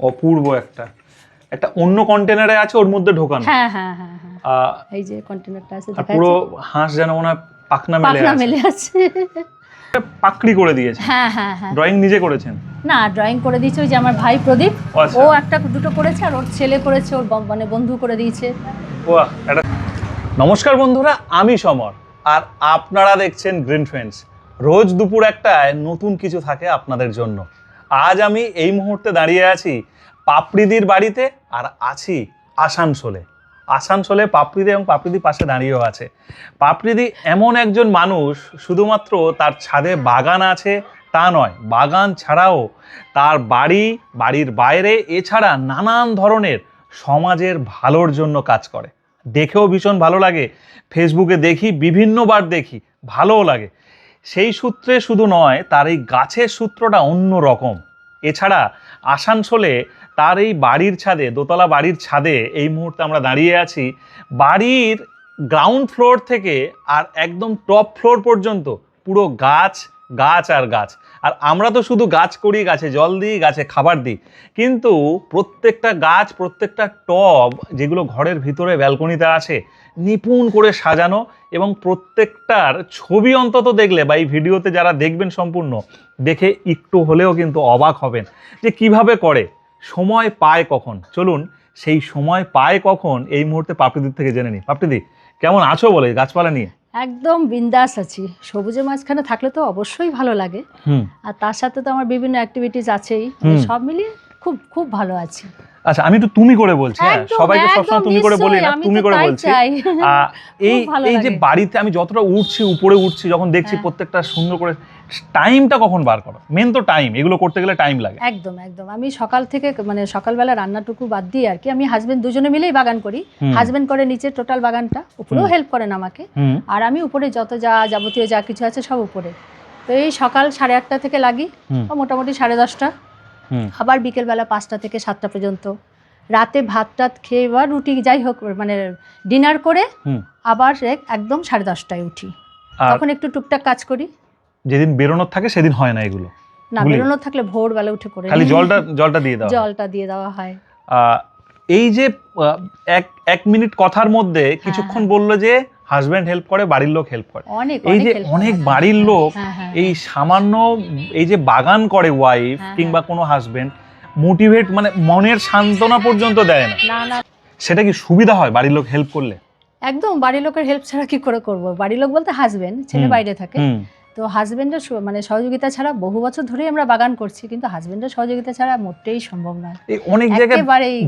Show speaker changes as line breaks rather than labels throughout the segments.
অপূর্ব একটা। একটা অন্য কন্টেনারে আছে ওর মধ্যে ঢোকানো।
হ্যাঁ হ্যাঁ হ্যাঁ হ্যাঁ। এই যে কন্টেনারটা আছে দেখা
পুরো হাঁস যেন মনে পাখনা মেলে
পাখনা মেলে আছে।
পাকড়ি করে দিয়েছে।
হ্যাঁ হ্যাঁ হ্যাঁ।
ড্রয়িং নিজে করেছেন?
না ড্রয়িং করে দিয়েছে ওই যে আমার ভাই প্রদীপ।
ও আচ্ছা।
একটা দুটো করেছে আর ওর ছেলে করেছে ওর মানে বন্ধু করে দিয়েছে।
বাহ, এটা নমস্কার বন্ধুরা আমি সমর। আর আপনারা দেখছেন গ্রিন ফ্রেন্ডস রোজ দুপুর একটায় নতুন কিছু থাকে আপনাদের জন্য। আজ আমি এই মুহূর্তে দাঁড়িয়ে আছি পাপড়িদির বাড়িতে আর আছি আসানসোলে। আসানসোলে পাপড়িদি এবং পাপড়িদি পাশে দাঁড়িয়েও আছে। পাপড়িদি এমন একজন মানুষ, শুধুমাত্র তার ছাদে বাগান আছে তা নয়, বাগান ছাড়াও তার বাড়ি, বাড়ির বাইরে, এছাড়া নানান ধরনের সমাজের ভালোর জন্য কাজ করে। দেখেও ভীষণ ভালো লাগে। ফেসবুকে দেখি, বিভিন্নবার দেখি, ভালোও লাগে। সেই সূত্রে শুধু নয়, তার এই গাছের সূত্রটা অন্য রকম। এছাড়া আসানসোলে তার এই বাড়ির ছাদে, দোতলা বাড়ির ছাদে এই মুহূর্তে আমরা দাঁড়িয়ে আছি। বাড়ির গ্রাউন্ড ফ্লোর থেকে আর একদম টপ ফ্লোর পর্যন্ত পুরো গাছ গাছ আর গাছ। আর আমরা তো শুধু গাছ করি, গাছে জল দিই, গাছে খাবার দিই। কিন্তু প্রত্যেকটা গাছ, প্রত্যেকটা টব যেগুলো ঘরের ভিতরে ব্যালকনিতে আছে, নিপুণ করে সাজানো এবং প্রত্যেকটার ছবি অন্তত দেখলে বা এই ভিডিওতে যারা দেখবেন সম্পূর্ণ, দেখে একটু হলেও কিন্তু অবাক হবেন যে কীভাবে করে, সময় পায় কখন? চলুন সেই সময় পায় কখন এই মুহূর্তে পাপড়িদির থেকে জেনে নিই। পাপড়িদি, কেমন আছো বলে গাছপালা নিয়ে?
একদম বিন্দাস আছি। সবুজের মাঝখানে থাকলে তো অবশ্যই ভালো লাগে। আর তার সাথে তো আমার বিভিন্ন অ্যাক্টিভিটিস আছেই। সব মিলিয়ে খুব খুব ভালো আছি।
আচ্ছা আমি তো তুমি করে বলছি হ্যাঁ সবাইকে সবসময় তুমি করে বলি না তুমি করে বলছি। এই এই যে বাড়িতে আমি যতটা উঠছি উপরে উঠছি যখন দেখছি
হ্যাঁ।
প্রত্যেকটা সুন্দর করে টাইমটা কখন বার করো? মেন তো টাইম এগুলো করতে গেলে টাইম লাগে।
একদম একদম। আমি সকাল থেকে মানে সকালবেলা রান্নাটুকু বাদ দিয়ে আর কি আমি হাজবেন্ড দুজনে মিলেই বাগান করি। হাজবেন্ড করে নিচে টোটাল বাগানটা উপরেও হেল্প করেন আমাকে। আর আমি উপরে যত যা যাবতীয় যা কিছু আছে সব উপরে। তো এই সকাল সাড়ে আটটা থেকে লাগি মোটামুটি সাড়ে দশটা। আবার বিকেলবেলা পাঁচটা থেকে সাতটা পর্যন্ত। রাতে ভাত টাত খেয়ে বা রুটি যাই হোক মানে ডিনার করে আবার একদম সাড়ে দশটায় উঠি। তখন একটু টুকটাক কাজ করি।
যেদিন বেরোনোর থাকে সেদিন হয় না এগুলো?
না। বেরোনো থাকলে ভোরবেলা উঠে করে
খালি জলটা জলটা দিয়ে দাও
জলটা দিয়ে দেওয়া হয়।
এই যে এক এক মিনিট কথার মধ্যে কিছুক্ষণ বলল যে হাজব্যান্ড হেল্প করে বাড়ির লোক হেল্প করে। এই যে অনেক বাড়ির লোক
হ্যাঁ, হ্যাঁ,
এই সামান্য এই যে বাগান করে ওয়াইফ
হ্যাঁ,
কিংবা কোনো হাজব্যান্ড মোটিভেট মানে মনের সান্ত্বনা পর্যন্ত দেয় না।
না না।
সেটা কি সুবিধা হয় বাড়ির লোক হেল্প করলে?
একদম বাড়ির লোকের হেল্প ছাড়া কি করে করব? বাড়ির লোক বলতে হাজবেন্ড ছেলে বাইরে থাকে। তো হাজবেন্ডের মানে সহযোগিতা ছাড়া বহু বছর ধরেই আমরা বাগান করছি কিন্তু হাজবেন্ডের সহযোগিতা ছাড়া মোটেই সম্ভব নয়।
অনেক জায়গায়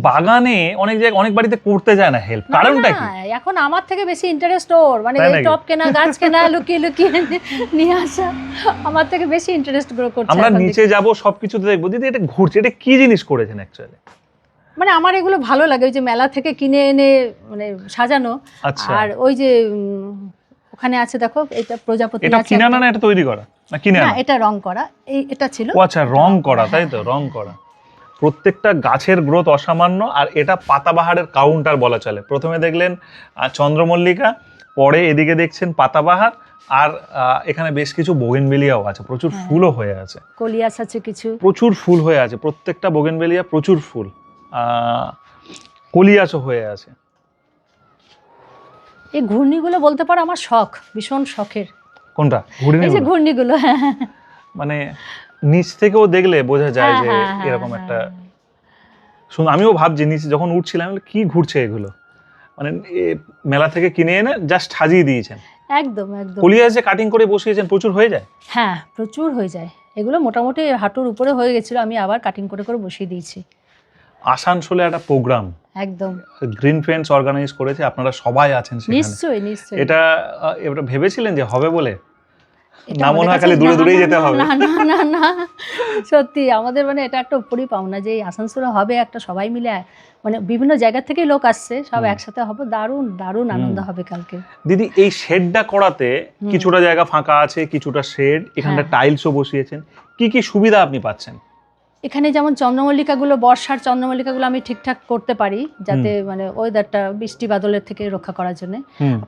বাগানে অনেক জায়গায় অনেক বাড়িতে করতে যায় না হেল্প কারণটা কি?
এখন আমার থেকে বেশি ইন্টারেস্ট ওর মানে এই টপ কেনা গাছ কেনা লুকিয়ে লুকিয়ে নিয়ে আসা আমার থেকে বেশি ইন্টারেস্ট গ্রো করছে
আমরা নিচে। যাব সবকিছুতে দেখব দিদি এটা ঘুরছে এটা কি জিনিস করেছেন অ্যাকচুয়ালি
মানে আমার এগুলো ভালো লাগে ওই যে মেলা থেকে কিনে এনে মানে সাজানো।
আচ্ছা।
আর ওই যে ওখানে আছে দেখো এটা প্রজাপতি
এটা কিনে। না এটা তৈরি করা? না কিনে
না এটা রং করা। এই এটা ছিল
ও আচ্ছা রং করা তাই তো? রং করা। প্রত্যেকটা গাছের গ্রোথ অসামান্য আর এটা পাতাবাহারের কাউন্টার বলা চলে। প্রথমে দেখলেন চন্দ্রমল্লিকা পরে এদিকে দেখছেন পাতাবাহার আর এখানে বেশ কিছু বোগেনবেলিয়াও আছে। প্রচুর
হ্যাঁ।
ফুলও হয়ে আছে।
কলিয়াস আছে কিছু।
প্রচুর ফুল হয়ে আছে। প্রত্যেকটা বোগেনবেলিয়া প্রচুর ফুল। আহ, কলিয়াসও হয়ে আছে।
এই ঘূর্ণিগুলো বলতে পারো আমার শখ ভীষণ শখের।
কোনটা?
এই যে ঘূর্ণিগুলো হ্যাঁ হ্যাঁ,
মানে নিচ থেকেও দেখলে বোঝা যায়
হ্যাঁ,
যে
হ্যাঁ, হ্যাঁ,
এরকম
হ্যাঁ।
একটা শুন আমিও ভাবছি নিচে যখন উঠছিলাম কি ঘুরছে এগুলো? মানে মেলা থেকে কিনে এনে জাস্ট সাজিয়ে দিয়েছেন।
একদম একদম।
কলিয়াস যে কাটিং করে বসিয়েছেন প্রচুর হয়ে যায়?
হ্যাঁ প্রচুর হয়ে যায়। এগুলো মোটামুটি হাঁটুর উপরে হয়ে গেছিল আমি আবার কাটিং করে করে বসিয়ে দিয়েছি।
আসানসোলে একটা প্রোগ্রাম
একদম।
গ্রিন ফ্রেন্ডস অর্গানাইজ করেছে আপনারা সবাই আছেন সেখানে।
নিশ্চয়ই নিশ্চয়ই।
এটা এটা ভেবেছিলেন যে হবে বলে? না মনে হয় খালি দূরে দূরেই যেতে হবে।
না না না না। সত্যি আমাদের মানে এটা একটা উপরই পাওনা যে আসানসোলে হবে একটা সবাই মিলে মানে বিভিন্ন জায়গা থেকেই লোক আসছে সব একসাথে হবে দারুণ দারুণ আনন্দ হবে কালকে।
দিদি এই শেডটা করাতে কিছুটা জায়গা ফাঁকা আছে কিছুটা শেড এখানটা
হ্যাঁ।
টাইলসও বসিয়েছেন। কি কি সুবিধা আপনি পাচ্ছেন?
এখানে যেমন চন্দ্রমল্লিকাগুলো বর্ষার চন্দ্রমল্লিকাগুলো আমি ঠিকঠাক করতে পারি যাতে মানে ওয়েদারটা বৃষ্টি বাদলের থেকে রক্ষা করার জন্য।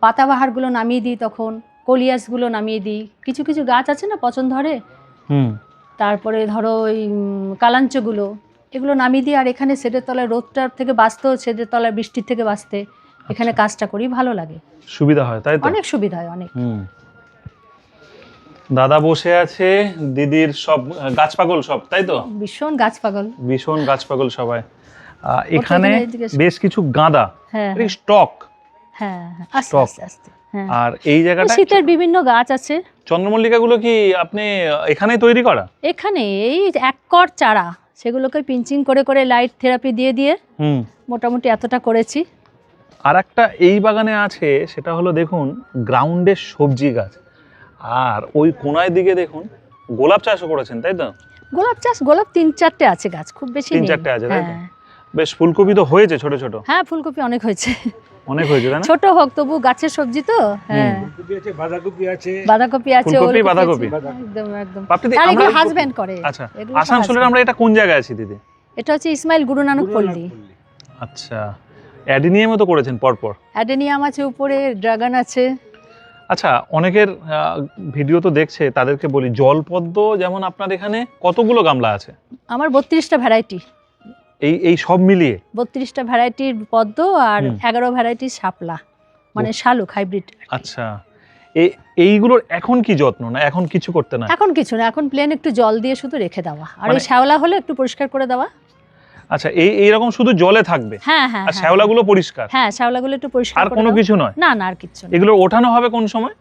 পাতাবাহারগুলো নামিয়ে দিই তখন কলিয়াসগুলো নামিয়ে দিই। কিছু কিছু গাছ আছে না পছন্দ ধরে
হুম।
তারপরে ধরো ওই কালাঞ্চগুলো এগুলো নামিয়ে দিই। আর এখানে সেটের তলায় রোদটার থেকে বাঁচতে সেটের তলায় বৃষ্টির থেকে বাঁচতে। এখানে
আচ্ছা।
কাজটা করি ভালো লাগে।
সুবিধা হয় তাই
অনেক সুবিধা হয় অনেক।
দাদা বসে আছে দিদির সব গাছ পাগল সব তাই তো?
ভীষণ গাছ পাগল।
ভীষণ গাছ পাগল সবাই। এখানে। বেশ কিছু গাঁদা।
হ্যাঁ
স্টক?
হ্যাঁ হ্যাঁ, হ্যাঁ।
আর এই জায়গাটা
শীতের বিভিন্ন গাছ আছে।
চন্দ্রমল্লিকাগুলো কি আপনি এখানেই তৈরি করা?
এখানে এই এক কর চারা সেগুলোকে পিঞ্চিং করে করে লাইট থেরাপি দিয়ে দিয়ে
হুম।
মোটামুটি এতটা করেছি।
আর একটা এই বাগানে আছে সেটা হলো দেখুন গ্রাউন্ডের সবজি গাছ। আর ওই কোনায় দিকে দেখুন গোলাপ চাষও করেছেন তাই তো?
গোলাপ চাষ গোলাপ তিন চারটে আছে গাছ খুব বেশি
তিন চারটে আছে, তাই তো?
হ্যাঁ।
বেশ ফুলকপি তো হয়েছে ছোট ছোট।
হ্যাঁ ফুলকপি অনেক হয়েছে।
অনেক হয়েছে তাই না?
ছোট হোক তবু গাছের সবজি তো হ্যাঁ।
ফুলকপি আছে বাঁধাকপি আছে।
বাঁধাকপি আছে
ফুলকপি, বাঁধাকপি।
একদম একদম। আর
আমরা
হাজবেন্ড করে।
আচ্ছা আসানসোলের আমরা এটা কোন জায়গায় আছি দিদি?
এটা হচ্ছে ইসমাইল গুরু নানক পল্লী।
আচ্ছা অ্যাডিনিয়ামও তো করেছেন পরপর।
অ্যাডেনিয়াম আছে উপরে ড্রাগন আছে।
আচ্ছা অনেকের ভিডিও তো দেখছে তাদেরকে বলি জলপদ্ম যেমন আপনার এখানে কতগুলো গামলা আছে?
আমার বত্রিশটা ভ্যারাইটি
এই এই সব মিলিয়ে?
বত্রিশটা ভ্যারাইটির পদ্ম আর এগারো ভ্যারাইটির শাপলা মানে শালুক হাইব্রিড
আচ্ছা। এই এইগুলোর এখন কি যত্ন? না এখন কিছু করতে না?
এখন কিছু না এখন প্লেন একটু জল দিয়ে শুধু রেখে দেওয়া। আর ওই
মানে-
শ্যাওলা হলে একটু পরিষ্কার করে দেওয়া।
আচ্ছা এই এইরকম শুধু জলে থাকবে?
হ্যাঁ হ্যাঁ
আর
হ্যাঁ।
শ্যাওলাগুলো পরিষ্কার?
হ্যাঁ শ্যাওলাগুলো একটু পরিষ্কার
আর কোনো কিছু নয়?
না না আর কিচ্ছু না
এগুলো ওঠানো হবে কোন সময়?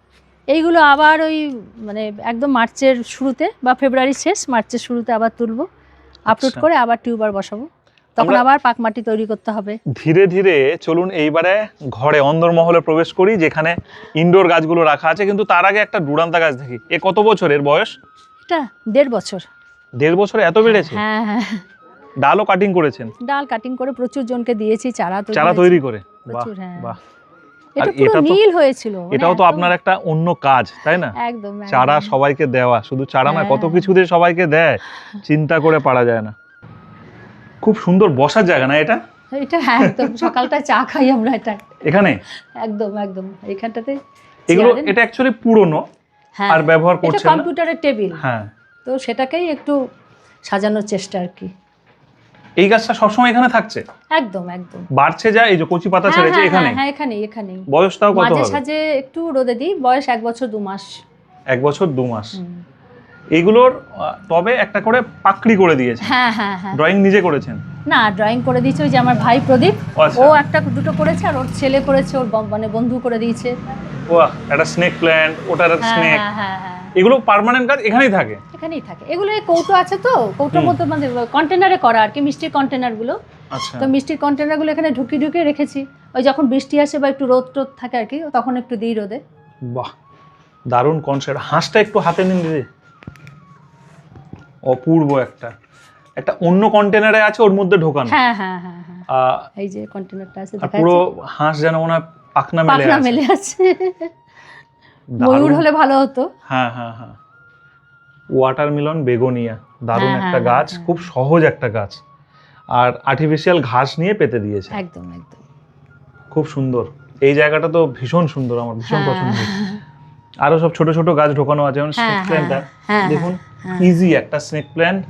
এইগুলো আবার ওই মানে একদম মার্চের শুরুতে বা ফেব্রুয়ারি শেষ মার্চের শুরুতে আবার তুলবো। আপলোড
আচ্ছা।
করে আবার টিউবার বসাবো। তখন আবার পাক মাটি তৈরি করতে হবে।
ধীরে ধীরে চলুন এইবারে ঘরে অন্দরমহলে প্রবেশ করি যেখানে ইনডোর গাছগুলো রাখা আছে। কিন্তু তার আগে একটা ডুরান্তা গাছ দেখি। এ কত বছরের বয়স?
এটা দেড় বছর।
দেড় বছরে এত বেড়েছে?
হ্যাঁ হ্যাঁ।
ডালও কাটিং করেছেন?
ডাল কাটিং করে প্রচুর জনকে দিয়েছি চারা তৈরি
চারা তৈরি করে? বাহ
হ্যাঁ।
বাহ।
এটা পুরো নীল হয়েছিল মানে
এটাও তো আপনার একটা অন্য কাজ তাই না?
একদম
চারা সবাইকে দেওয়া শুধু চারা কত
হ্যাঁ।
কিছু দিয়ে সবাইকে দেয় চিন্তা করে পারা যায় না। খুব সুন্দর বসার জায়গা না এটা?
এটা একদম সকালটা চা খাই আমরা এটা।
এখানে?
একদম একদম এইখানটাতে
এগুলো এটা অ্যাকচুয়ালি পুরনো
হ্যাঁ
আর ব্যবহার
কম্পিউটারের টেবিল
হ্যাঁ।
তো সেটাকেই একটু সাজানোর চেষ্টা আর কি।
এই গাছটা সবসময় এখানে থাকছে?
একদম একদম।
বাড়ছে যা এই যে কচি পাতা
হ্যাঁ,
ছেড়েছে
হ্যাঁ,
এখানে?
হ্যাঁ, এখানে এখানে এখানেই।
বয়সটাও কত
মাঝে
হবে?
সাঝে একটু রোদে দিই বয়স এক বছর দু মাস।
এক বছর দু মাস।
হুম।
এগুলোর তবে একটা করে পাকড়ি করে দিয়েছে।
হ্যাঁ হ্যাঁ হ্যাঁ।
ড্রয়িং নিজে করেছেন?
না ড্রয়িং করে দিয়েছে ওই যে আমার ভাই প্রদীপ।
ও আচ্ছা।
একটা দুটো করেছে আর ওর ছেলে করেছে ওর মানে বন্ধু করে দিয়েছে।
বাহ একটা স্নেক প্ল্যান্ট ওটার স্নেক
হ্যাঁ হ্যাঁ হ্যাঁ।
এগুলো পার্মানেন্ট কাজ এখানেই থাকে?
এখানেই থাকে। এগুলো এই কৌটো আছে তো কৌটোর। মতো মানে কন্টেনারে করা আর কি মিষ্টির কন্টেনারগুলো
আচ্ছা।
তো মিষ্টির কন্টেনারগুলো এখানে ঢুকিয়ে ঢুকিয়ে রেখেছি। ওই যখন বৃষ্টি আসে বা একটু রোদ টোদ থাকে আর কি তখন একটু দিই রোদে।
বাহ দারুণ কনসেপ্ট হাঁসটা একটু হাতে নিন দিদি। অপূর্ব একটা। একটা অন্য কন্টেনারে আছে ওর মধ্যে ঢোকানো।
হ্যাঁ হ্যাঁ হ্যাঁ হ্যাঁ। এই যে কন্টেনারটা আছে দেখা
পুরো হাঁস যেন মনে হয় পাখনা মেলে
পাখনা মেলে আছে। ময়ূর হলে ভালো হতো।
হ্যাঁ হ্যাঁ হ্যাঁ। ওয়াটারমেলন বেগোনিয়া দারুণ
হ্যাঁ,
একটা গাছ। খুব সহজ একটা গাছ। আর আর্টিফিশিয়াল ঘাস নিয়ে পেতে দিয়েছে।
একদম একদম।
খুব সুন্দর। এই জায়গাটা তো ভীষণ সুন্দর আমার ভীষণ পছন্দ আরও সব ছোট ছোট গাছ ঢোকানো আছে যেমন স্নেক প্ল্যান্টটা দেখুন। ইজি একটা স্নেক প্ল্যান্ট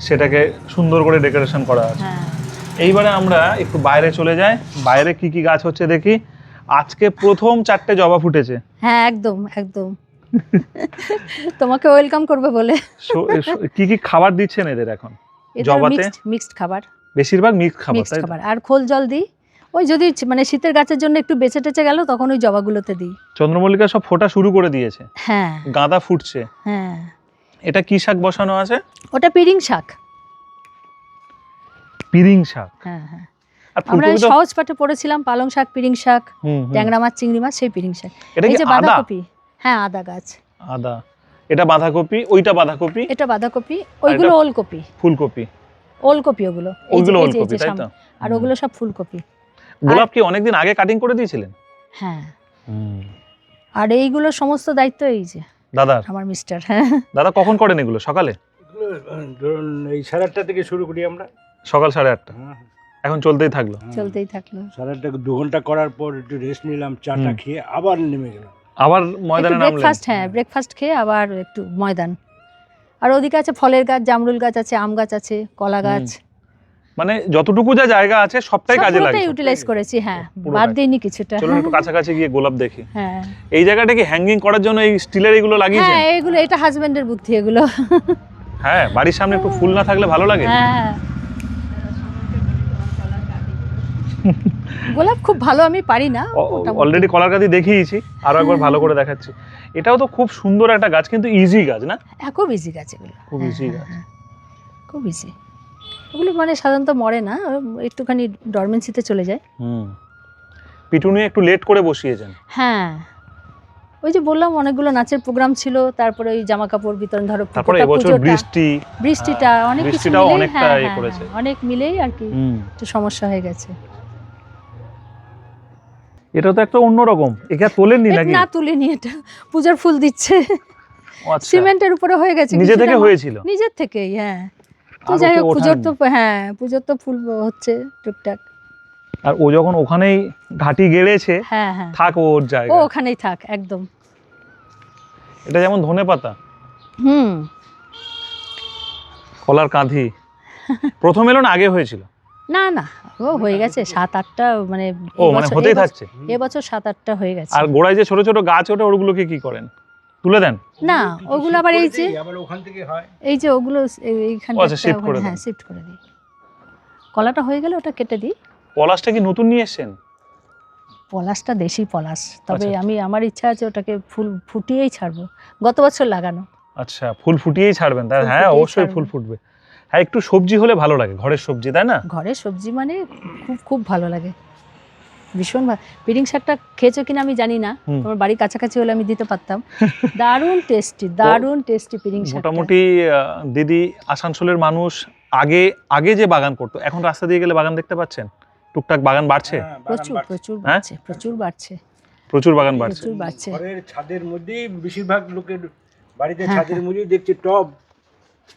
সেটাকে সুন্দর করে ডেকোরেশন করা আছে।
হ্যাঁ।
এইবারে আমরা একটু বাইরে চলে যাই। বাইরে কি কি গাছ হচ্ছে দেখি। আজকে প্রথম চারটে জবা ফুটেছে।
হ্যাঁ একদম একদম। তোমাকে ওয়েলকাম করবে বলে।
কি কি খাবার দিচ্ছেন এদের এখন? জবাতে?
মিক্সড মিক্সড খাবার।
বেশিরভাগ মিক্স খাবার
মিক্সড
তাই
খাবার। আর খোল জল দিই। ওই যদি মানে শীতের গাছের জন্য একটু বেঁচে টেচে গেল তখন ওই জবাগুলোতে দিই।
চন্দ্রমল্লিকা সব ফোটা শুরু করে দিয়েছে।
হ্যাঁ।
গাঁদা ফুটছে।
হ্যাঁ।
এটা কি শাক বসানো আছে?
ওটা পিরিং শাক।
পিরিং শাক?
হ্যাঁ হ্যাঁ। আমরা সহজ পাঠে পড়েছিলাম পালং শাক পিরিং শাক। ট্যাংরা মাছ চিংড়ি মাছ সেই পিরিং শাক। এই যে বাঁধাকপি। হ্যাঁ আদা গাছ।
আদা। এটা বাঁধাকপি ওইটা বাঁধাকপি?
এটা বাঁধাকপি ওইগুলো ওলকপি।
ফুলকপি।
ওলকপি ওগুলো।
ওইগুলো ওলকপি তাই তো?
আর ওগুলো সব ফুলকপি।
গোলাপ কি অনেকদিন আগে কাটিং করে দিয়েছিলেন?
হ্যাঁ। আর এইগুলো সমস্ত দায়িত্ব এই যে।
দাদার?
আমার মিস্টার হ্যাঁ।
দাদা কখন করেন এগুলো? সকালে?
এগুলো, ধরুন এই সাড়ে আটটা থেকে শুরু করি আমরা।
সকাল সাড়ে আটটা।
হ্যাঁ,
এখন চলতেই থাকল?
হ্যাঁ।
চলতেই থাকল।
সাড়ে আটটা দু ঘণ্টা করার পর একটু রেস্ট নিলাম চাটা। খেয়ে আবার নেমে গেলাম।
আবার ময়দানে নামলেন?
ব্রেকফাস্ট হ্যাঁ ব্রেকফাস্ট খেয়ে আবার একটু ময়দান। আর ওদিকে আছে ফলের গাছ জামরুল গাছ আছে আম গাছ আছে কলা গাছ।
মানে যতটুকু যা জায়গা আছে সবটাই কাজে লাগে।
ইউটিলাইজ করেছি হ্যাঁ। বাদ দিইনি কিছুটা।
চলুন একটু কাছাকাছি গিয়ে গোলাপ দেখি।
হ্যাঁ।
এই জায়গাটা কি হ্যাঙ্গিং করার জন্য এই স্টিলের এগুলো লাগিয়েছেন?
হ্যাঁ এগুলো এটা হাজবেন্ডের বুদ্ধি এগুলো।
হ্যাঁ বাড়ির সামনে একটু ফুল না থাকলে ভালো লাগে।
হ্যাঁ। গোলাপ খুব ভালো আমি পারি না।
অলরেডি কলার কাঁদি দেখিয়েছি আরও একবার ভালো করে দেখাচ্ছি। এটাও তো খুব সুন্দর একটা গাছ কিন্তু ইজি গাছ না?
হ্যাঁ, খুব ইজি গাছ এগুলো।
খুব ইজি
হ্যাঁ,
গাছ।
হ্যাঁ। খুব ইজি ওগুলো মানে সাধারণত মরে না একটুখানি ডরমেন্সিতে চলে যায়।
পিটুনি একটু লেট করে বসিয়েছেন।
হ্যাঁ। ওই যে বললাম অনেকগুলো নাচের প্রোগ্রাম ছিল তারপরে ওই জামা কাপড় বিতরণ ধরো
তারপরে এবছর বৃষ্টি
বৃষ্টিটা অনেক কিছু
অনেকটা
হ্যাঁ, হ্যাঁ,
করেছে।
হ্যাঁ, অনেক মিলেই আর কি একটু সমস্যা হয়ে গেছে।
এটা তো একটা অন্যরকম একে তোলেননি নাকি?
না তুলিনি এটা পূজার ফুল দিচ্ছে।
আচ্ছা।
সিমেন্টের উপরে হয়ে গেছে
নিজে থেকে হয়েছিল?
নিজের থেকেই হ্যাঁ। তো
আর
যাই হোক পুজোর তো হ্যাঁ পুজোর তো ফুল হচ্ছে টুকটাক।
আর ও যখন ওখানেই ঘাটি গেড়েছে
হ্যাঁ হ্যাঁ।
থাক ওর
ও ওখানেই থাক একদম।
এটা যেমন ধনে পাতা।
হুম।
কলার কাঁধি। প্রথম এলো না আগে হয়েছিল?
না না ও হয়ে গেছে সাত আটটা মানে
ও মানে
এবছর-
হতেই থাকছে?
এবছর সাত আটটা হয়ে গেছে।
আর গোড়ায় যে ছোট ছোট গাছ ওঠে ওগুলোকে কি করেন? তুলে দেন?
না ওগুলো আবার এই যে
আবার ওখান থেকে হয়।
এই যে ওগুলো এই- এইখানটা
আচ্ছা, করে
হ্যাঁ শিফট করে দিই। কলাটা হয়ে গেলে ওটা কেটে দিই।
পলাশটা কি নতুন নিয়ে এসছেন?
পলাশটা দেশি পলাশ। তবে
আচ্ছা।
আমি আমার ইচ্ছা আছে ওটাকে ফুল ফুটিয়েই ছাড়বো। গত বছর লাগানো।
আচ্ছা ফুল ফুটিয়েই ছাড়বেন। তাই হ্যাঁ অবশ্যই ফুল ফুটবে। হ্যাঁ একটু সবজি হলে ভালো লাগে ঘরের সবজি তাই না?
ঘরের সবজি মানে খুব খুব ভালো লাগে। ভীষণ পিডিং শাকটা খেয়েছো কিনা আমি জানি না। তোমার বাড়ির কাছাকাছি হলে আমি দিতে পারতাম। দারুণ টেস্টি দারুণ টেস্টি পিডিং শাক
মোটামুটি আহ, দিদি আসানসোলের মানুষ আগে আগে যে বাগান করতো এখন রাস্তা দিয়ে গেলে বাগান দেখতে পাচ্ছেন? টুকটাক বাগান বাড়ছে?
হ্যাঁ,
প্রচুর
বাড়ছে।
প্রচুর
হ্যাঁ?
বাড়ছে প্রচুর বাড়ছে।
প্রচুর বাগান বাড়ছে।
প্রচুর বাড়ছে।
ঘরের ছাদের মধ্যেই বেশিরভাগ লোকের বাড়িতে
হ্যাঁ,
ছাদের মধ্যেই দেখছে টব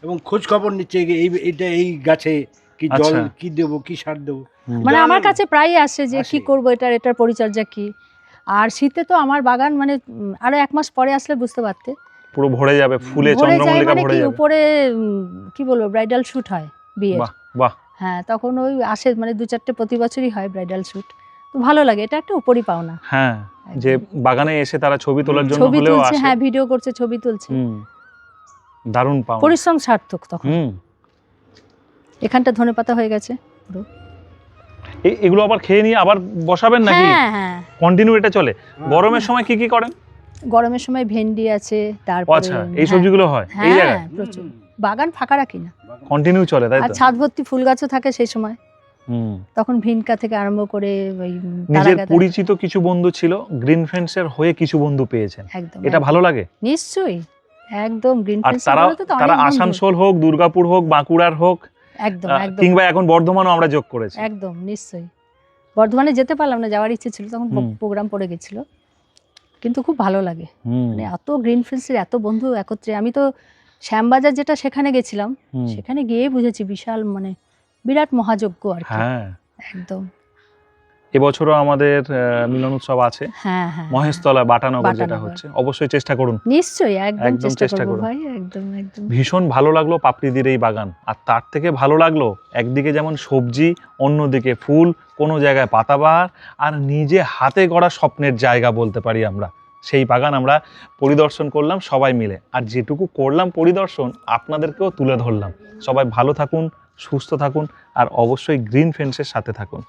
এবং খোঁজ খবর নিচ্ছে এই এটা এই গাছে কি জল
আচ্ছা।
কি দেবো কি সার দেবো?
মানে আমার কাছে প্রায়ই আসে যে কি। করব এটার এটার পরিচর্যা কি? আর শীতে তো আমার বাগান মানে আরও এক মাস পরে আসলে বুঝতে পারতে।
পুরো ভরে যাবে ফুলে চন্দ্রমল্লিকা
মানে
ভরে যাবে।
উপরে কি বলব ব্রাইডাল শুট হয় বিয়ের।
বাহ
হ্যাঁ তখন ওই আসে মানে দু চারটে প্রতি বছরই হয় ব্রাইডাল শুট তো ভালো লাগে এটা একটা উপরই পাওনা।
হ্যাঁ যে বাগানে এসে তারা ছবি তোলার জন্য
ছবি
হলেও
তুলছে
আসে।
হ্যাঁ ভিডিও করছে ছবি তুলছে।
হুম দারুণ পাও
পরিশ্রম সার্থক তখন।
হুম
এখানটা ধনে পাতা হয়ে গেছে পুরো।
এগুলো আবার খেয়ে নিয়ে আবার বসাবেন নাকি?
হ্যাঁ হ্যাঁ।
কন্টিনিউ এটা চলে। গরমের সময় কি কি করেন?
গরমের সময় ভেন্ডি আছে তারপরে
আচ্ছা এই
হ্যাঁ,
সবজিগুলো হয় এই
হ্যাঁ
জায়গায়?
প্রচুর। বাগান ফাঁকা রাখি না।
কন্টিনিউ চলে তাই তো?
আর ছাদ ভর্তি ফুল গাছও থাকে সেই সময়।
হুম।
তখন ভিনকা থেকে আরম্ভ করে ওই
নিজের পরিচিত কিছু বন্ধু ছিল গ্রিন ফ্রেন্ডস এর হয়ে কিছু বন্ধু পেয়েছেন।
একদম
এটা ভালো লাগে?
নিশ্চয়ই। একদম গ্রিন
আর তারা তারা আসানসোল হোক দুর্গাপুর হোক বাঁকুড়ার হোক
একদম একদম।
কিংবা এখন বর্ধমানও আমরা যোগ করেছি।
একদম নিশ্চয়ই। বর্ধমানে যেতে পারলাম না যাওয়ার ইচ্ছে ছিল তখন। প্রোগ্রাম পড়ে গেছিল। কিন্তু খুব ভালো লাগে। মানে এত গ্রিন ফিল্ডসের এত বন্ধু একত্রে আমি তো শ্যামবাজার যেটা সেখানে গেছিলাম সেখানে গিয়ে বুঝেছি বিশাল মানে বিরাট মহাযজ্ঞ আর কি।
হ্যাঁ।
একদম।
এবছরও আমাদের মিলন উৎসব আছে।
হ্যাঁ হ্যাঁ
মহেশতলা বাটানগর যেটা হচ্ছে। অবশ্যই চেষ্টা করুন।
নিশ্চয়ই একদম চেষ্টা
করুন।
ভাই একদম একদম।
ভীষণ ভালো লাগল পাপড়িদির এই বাগান। আর তার থেকে ভালো লাগল একদিকে যেমন সবজি অন্যদিকে ফুল কোনো জায়গায় পাতাবাহার আর নিজে হাতে গড়া স্বপ্নের জায়গা বলতে পারি আমরা। সেই বাগান আমরা পরিদর্শন করলাম সবাই মিলে। আর যেটুকু করলাম পরিদর্শন আপনাদেরকেও তুলে ধরলাম। সবাই ভালো থাকুন সুস্থ থাকুন আর অবশ্যই গ্রিন ফেন্সের সাথে থাকুন।